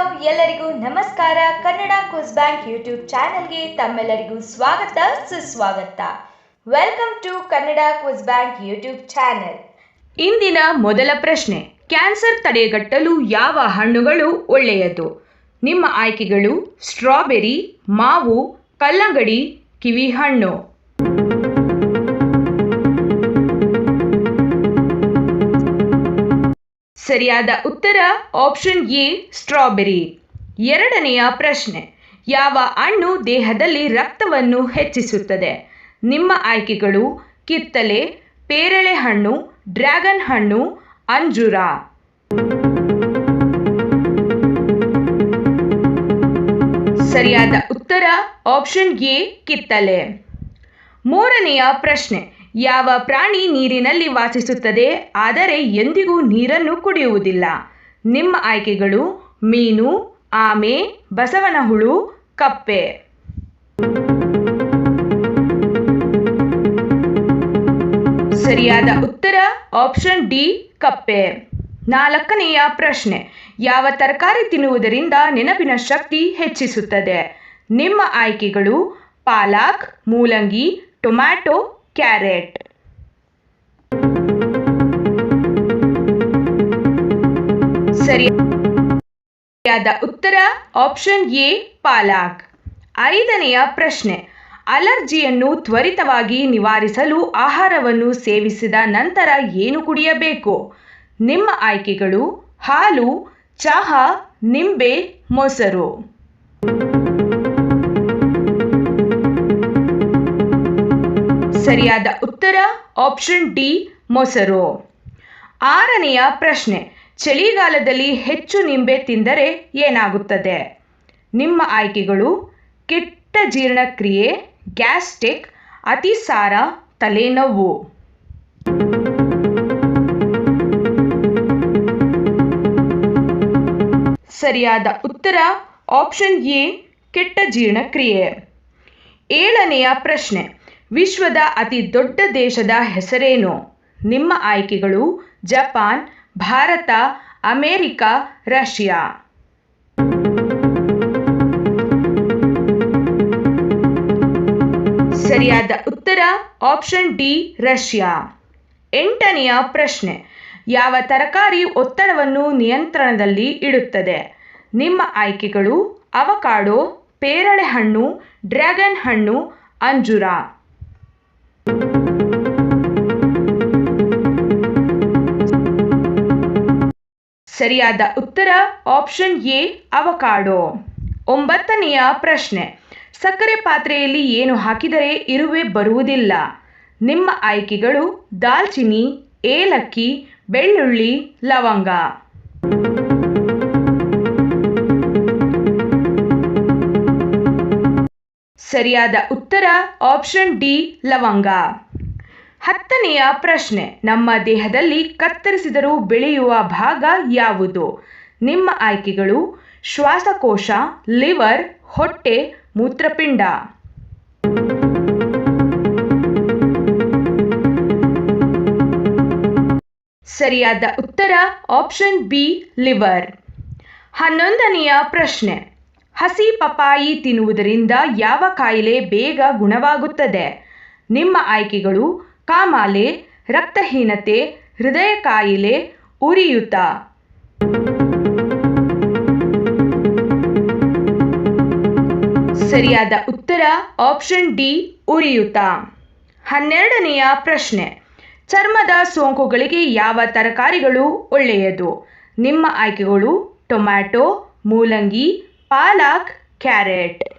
Hello, ಎಲ್ಲರಿಗೂ ನಮಸ್ಕಾರ. Kannada quiz bank YouTube ಚಾನೆಲ್ಗೆ ತಮ್ಮೆಲ್ಲರಿಗೂ ಸ್ವಾಗತ, ಸುಸ್ವಾಗತ. Welcome to Kannada quiz bank YouTube channel. ಇಂದಿನ ಮೊದಲ ಪ್ರಶ್ನೆ, ಕ್ಯಾನ್ಸರ್ ತಡೆಗಟ್ಟಲು ಯಾವ ಹಣ್ಣುಗಳು ಒಳ್ಳೆಯದು? ನಿಮ್ಮ ಆಯ್ಕೆಗಳು ಸ್ಟ್ರಾಬೆರಿ, ಮಾವು, ಕಲ್ಲಂಗಡಿ, ಕಿವಿ ಸರಿಯಾದ ಉತ್ತರ ಆಪ್ಷನ್ ಎ ಸ್ಟ್ರಾಬೆರಿ ಎರಡನೆಯ ಪ್ರಶ್ನೆ, ಯಾವ ಹಣ್ಣು ದೇಹದಲ್ಲಿ ರಕ್ತವನ್ನು ಹೆಚ್ಚಿಸುತ್ತದೆ? ನಿಮ್ಮ ಆಯ್ಕೆಗಳು ಕಿತ್ತಲೆ, ಪೇರಳೆ ಹಣ್ಣು, ಡ್ರ್ಯಾಗನ್ ಹಣ್ಣು, ಅಂಜೂರ. ಸರಿಯಾದ ಉತ್ತರ ಆಪ್ಷನ್ ಎ, ಕಿತ್ತಲೆ. ಮೂರನೆಯ ಪ್ರಶ್ನೆ ಯಾವ ಪ್ರಾಣಿ ನೀರಿನಲ್ಲಿ ವಾಸಿಸುತ್ತದೆ? ಆದರೆ ಎಂದಿಗೂ ನೀರನ್ನು ಕುಡಿಯುವುದಿಲ್ಲ. ನಿಮ್ಮ ಆಯ್ಕೆಗಳು ಮೀನು, ಆಮೆ ಬಸವನ ಹುಳು ಕಪ್ಪೆ. ಸರಿಯಾದ ಉತ್ತರ ಆಪ್ಷನ್ ಡಿ ಕಪ್ಪೆ. ನಾಲ್ಕನೆಯ ಪ್ರಶ್ನೆ. ಯಾವ ತರಕಾರಿ ತಿನ್ನುವುದರಿಂದ ನೆನಪಿನ ಶಕ್ತಿ ಹೆಚ್ಚಿಸುತ್ತದೆ? ನಿಮ್ಮ ಆಯ್ಕೆಗಳು ಪಾಲಕ್, ಮೂಲಂಗಿ, ಟೊಮ್ಯಾಟೊ ಕ್ಯಾರೆಟ್. ಸರಿಯಾದ ಉತ್ತರ ಆಪ್ಷನ್ ಎ, ಪಾಲಕ್. ಐದನೆಯ ಪ್ರಶ್ನೆ, ಅಲರ್ಜಿಯನ್ನು ತ್ವರಿತವಾಗಿ ನಿವಾರಿಸಲು ಆಹಾರವನ್ನು ಸೇವಿಸಿದ ನಂತರ ಏನು ಕುಡಿಯಬೇಕು? ನಿಮ್ಮ ಆಯ್ಕೆಗಳು ಹಾಲು, ಚಹಾ, ನಿಂಬೆ, ಮೊಸರು. ಸರಿಯಾದ ಉತ್ತರ ಆಪ್ಷನ್ ಡಿ, ಮೊಸರು. ಆರನೆಯ ಪ್ರಶ್ನೆ, ಚಳಿಗಾಲದಲ್ಲಿ ಹೆಚ್ಚು ನಿಂಬೆ ತಿಂದರೆ ಏನಾಗುತ್ತದೆ? ನಿಮ್ಮ ಆಯ್ಕೆಗಳು, ಕೆಟ್ಟ ಜೀರ್ಣಕ್ರಿಯೆ ಗ್ಯಾಸ್ಟಿಕ್ ಅತಿಸಾರ, ತಲೆನೋವು. ಸರಿಯಾದ ಉತ್ತರ ಆಪ್ಷನ್ ಎ, ಕೆಟ್ಟ ಜೀರ್ಣಕ್ರಿಯೆ. ಏಳನೆಯ ಪ್ರಶ್ನೆ ವಿಶ್ವದ ಅತಿ ದೊಡ್ಡ ದೇಶದ ಹೆಸರೇನು? ನಿಮ್ಮ ಆಯ್ಕೆಗಳು ಜಪಾನ್, ಭಾರತ, ಅಮೇರಿಕ, ರಷ್ಯಾ. ಸರಿಯಾದ ಉತ್ತರ, ಆಪ್ಷನ್ ಡಿ, ರಷ್ಯಾ. ಎಂಟನೆಯ ಪ್ರಶ್ನೆ, ಯಾವ ತರಕಾರಿ ಒತ್ತಡವನ್ನು ನಿಯಂತ್ರಣದಲ್ಲಿ ಇಡುತ್ತದೆ? ನಿಮ್ಮ ಆಯ್ಕೆಗಳು ಅವಕಾಡೋ, ಪೇರಳೆ ಹಣ್ಣು, ಡ್ರ್ಯಾಗನ್ ಹಣ್ಣು, ಅಂಜೂರ. ಸರಿಯಾದ ಉತ್ತರ ಆಪ್ಷನ್ ಎ, ಅವಕಾಡೋ. ಒಂಬತ್ತನೆಯ ಪ್ರಶ್ನೆ, ಸಕ್ಕರೆ ಪಾತ್ರೆಯಲ್ಲಿ ಏನು ಹಾಕಿದರೆ ಇರುವೆ ಬರುವುದಿಲ್ಲ? ನಿಮ್ಮ ಆಯ್ಕೆಗಳು ದಾಲ್ಚಿನಿ, ಏಲಕ್ಕಿ, ಬೆಳ್ಳುಳ್ಳಿ, ಲವಂಗ. ಸರಿಯಾದ ಉತ್ತರ ಆಪ್ಷನ್ ಡಿ, ಲವಂಗ. ಹತ್ತನೆಯ ಪ್ರಶ್ನೆ, ನಮ್ಮ ದೇಹದಲ್ಲಿ ಕತ್ತರಿಸಿದರೂ ಬೆಳೆಯುವ ಭಾಗ ಯಾವುದು? ನಿಮ್ಮ ಆಯ್ಕೆಗಳು, ಶ್ವಾಸಕೋಶ, ಲಿವರ್, ಹೊಟ್ಟೆ, ಮೂತ್ರಪಿಂಡ. ಸರಿಯಾದ ಉತ್ತರ, ಆಪ್ಷನ್ ಬಿ, ಲಿವರ್. ಹನ್ನೊಂದನೆಯ ಪ್ರಶ್ನೆ, ಹಸಿ ಪಪಾಯಿ ತಿನ್ನುವುದರಿಂದ ಯಾವ ಕಾಯಿಲೆ ಬೇಗ ಗುಣವಾಗುತ್ತದೆ? ನಿಮ್ಮ ಆಯ್ಕೆಗಳು ಕಾಮಾಲೆ, ರಕ್ತಹೀನತೆ, ಹೃದಯ ಕಾಯಿಲೆ, ಉರಿಯೂತ. ಸರಿಯಾದ ಉತ್ತರ ಆಪ್ಷನ್ ಡಿ, ಉರಿಯೂತ. ಹನ್ನೆರಡನೆಯ ಪ್ರಶ್ನೆ. ಚರ್ಮದ ಸೋಂಕುಗಳಿಗೆ ಯಾವ ತರಕಾರಿಗಳು ಒಳ್ಳೆಯದು? ನಿಮ್ಮ ಆಯ್ಕೆಗಳು ಟೊಮ್ಯಾಟೊ, ಮೂಲಂಗಿ, ಪಾಲಕ್, ಕ್ಯಾರೆಟ್.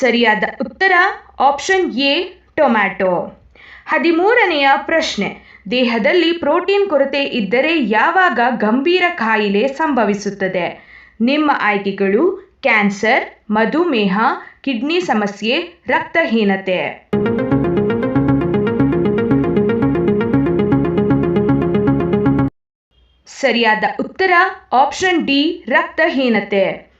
ಸರಿಯಾದ ಉತ್ತರ ಆಪ್ಷನ್ ಎ ಟೊಮ್ಯಾಟೊ ಹದಿಮೂರನೆಯ ಪ್ರಶ್ನೆ. ದೇಹದಲ್ಲಿ ಪ್ರೋಟೀನ್ ಕೊರತೆ ಇದ್ದರೆ ಯಾವಾಗ ಗಂಭೀರ ಕಾಯಿಲೆ ಸಂಭವಿಸುತ್ತದೆ? ನಿಮ್ಮ ಆಯ್ಕೆಗಳು ಕ್ಯಾನ್ಸರ್, ಮಧುಮೇಹ, ಕಿಡ್ನಿ ಸಮಸ್ಯೆ, ರಕ್ತಹೀನತೆ. ಸರಿಯಾದ ಉತ್ತರ ಆಪ್ಷನ್ ಡಿ ರಕ್ತಹೀನತೆ.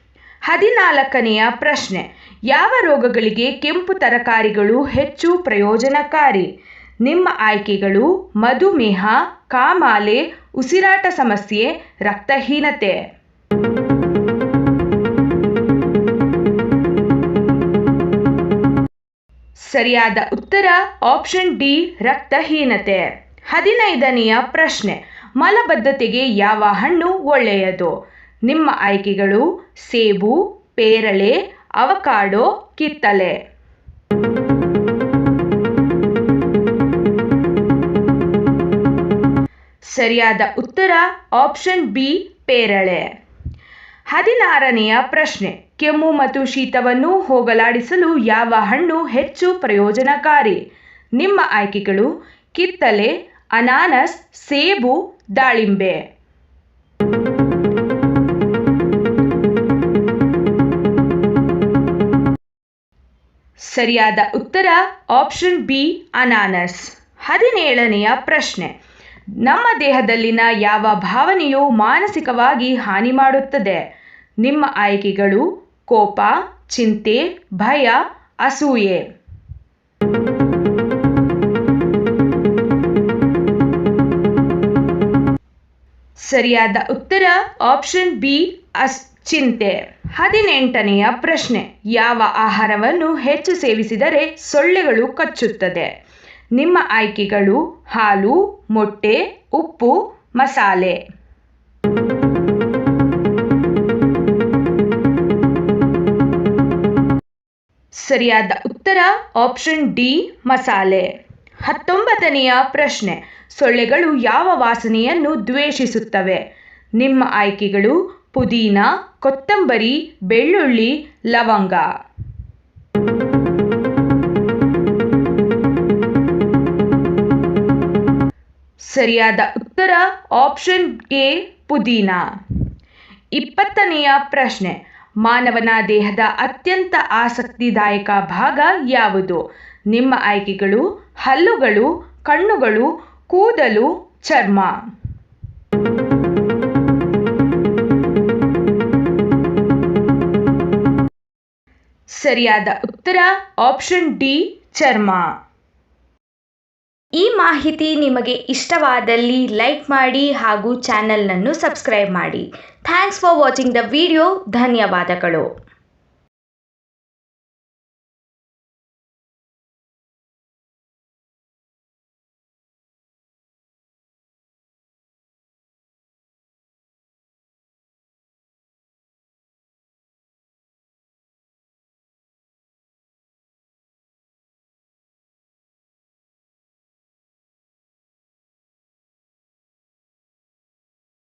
ಹದಿನಾಲ್ಕನೆಯ ಪ್ರಶ್ನೆ. ಯಾವ ರೋಗಗಳಿಗೆ ಕೆಂಪು ತರಕಾರಿಗಳು ಹೆಚ್ಚು ಪ್ರಯೋಜನಕಾರಿ? ನಿಮ್ಮ ಆಯ್ಕೆಗಳು ಮಧುಮೇಹ, ಕಾಮಾಲೆ, ಉಸಿರಾಟ ಸಮಸ್ಯೆ, ರಕ್ತಹೀನತೆ. ಸರಿಯಾದ ಉತ್ತರ ಆಪ್ಷನ್ ಡಿ, ರಕ್ತಹೀನತೆ. ಹದಿನೈದನೆಯ ಪ್ರಶ್ನೆ. ಮಲಬದ್ಧತೆಗೆ ಯಾವ ಹಣ್ಣು ಒಳ್ಳೆಯದು? ನಿಮ್ಮ ಆಯ್ಕೆಗಳು ಸೇಬು, ಪೇರಳೆ, ಅವಕಾಡೋ ಕಿತ್ತಲೆ ಸರಿಯಾದ ಉತ್ತರ ಆಪ್ಷನ್ ಬಿ, ಪೇರಳೆ. ಹದಿನಾರನೆಯ ಪ್ರಶ್ನೆ, ಕೆಮ್ಮು ಮತ್ತು ಶೀತವನ್ನು ಹೋಗಲಾಡಿಸಲು ಯಾವ ಹಣ್ಣು ಹೆಚ್ಚು ಪ್ರಯೋಜನಕಾರಿ? ನಿಮ್ಮ ಆಯ್ಕೆಗಳು ಕಿತ್ತಲೆ ಅನಾನಸ್, ಸೇಬು, ದಾಳಿಂಬೆ. ಸರಿಯಾದ ಉತ್ತರ ಆಪ್ಷನ್ ಬಿ, ಅನಾನಸ್. ಹದಿನೇಳನೆಯ ಪ್ರಶ್ನೆ. ನಮ್ಮ ದೇಹದಲ್ಲಿನ ಯಾವ ಭಾವನೆಯು ಮಾನಸಿಕವಾಗಿ ಹಾನಿ ಮಾಡುತ್ತದೆ? ನಿಮ್ಮ ಆಯ್ಕೆಗಳು ಕೋಪ, ಚಿಂತೆ, ಭಯ, ಅಸೂಯೆ. ಸರಿಯಾದ ಉತ್ತರ ಆಪ್ಷನ್ ಬಿ, ಅಸ್ ಚಿಂತೆ. ಹದಿನೆಂಟನೆಯ ಪ್ರಶ್ನೆ. ಯಾವ ಆಹಾರವನ್ನು ಹೆಚ್ಚು ಸೇವಿಸಿದರೆ ಸೊಳ್ಳೆಗಳು ಕಚ್ಚುತ್ತದೆ? ನಿಮ್ಮ ಆಯ್ಕೆಗಳು ಹಾಲು, ಮೊಟ್ಟೆ, ಉಪ್ಪು, ಮಸಾಲೆ. ಸರಿಯಾದ ಉತ್ತರ ಆಪ್ಷನ್ ಡಿ, ಮಸಾಲೆ. ಹತ್ತೊಂಬತ್ತನೆಯ ಪ್ರಶ್ನೆ. ಸೊಳ್ಳೆಗಳು ಯಾವ ವಾಸನೆಯನ್ನು ದ್ವೇಷಿಸುತ್ತವೆ? ನಿಮ್ಮ ಆಯ್ಕೆಗಳು ಪುದೀನ, ಕೊತ್ತಂಬರಿ, ಬೆಳ್ಳುಳ್ಳಿ, ಲವಂಗ. ಸರಿಯಾದ ಉತ್ತರ ಆಪ್ಷನ್ ಎ, ಪುದೀನ. ಇಪ್ಪತ್ತನೆಯ ಪ್ರಶ್ನೆ, ಮಾನವನ ದೇಹದ ಅತ್ಯಂತ ಆಸಕ್ತಿದಾಯಕ ಭಾಗ ಯಾವುದು? ನಿಮ್ಮ ಆಯ್ಕೆಗಳು ಹಲ್ಲುಗಳು, ಕಣ್ಣುಗಳು, ಕೂದಲು, ಚರ್ಮ. ಸರಿಯಾದ ಉತ್ತರ ಆಪ್ಷನ್ ಡಿ ಚರ್ಮ. ಈ ಮಾಹಿತಿ ನಿಮಗೆ ಇಷ್ಟವಾದಲ್ಲಿ ಲೈಕ್ ಮಾಡಿ ಹಾಗೂ ಚಾನೆಲ್ನನ್ನು ಸಬ್ಸ್ಕ್ರೈಬ್ ಮಾಡಿ. Thanks for watching the video ಧನ್ಯವಾದಗಳು.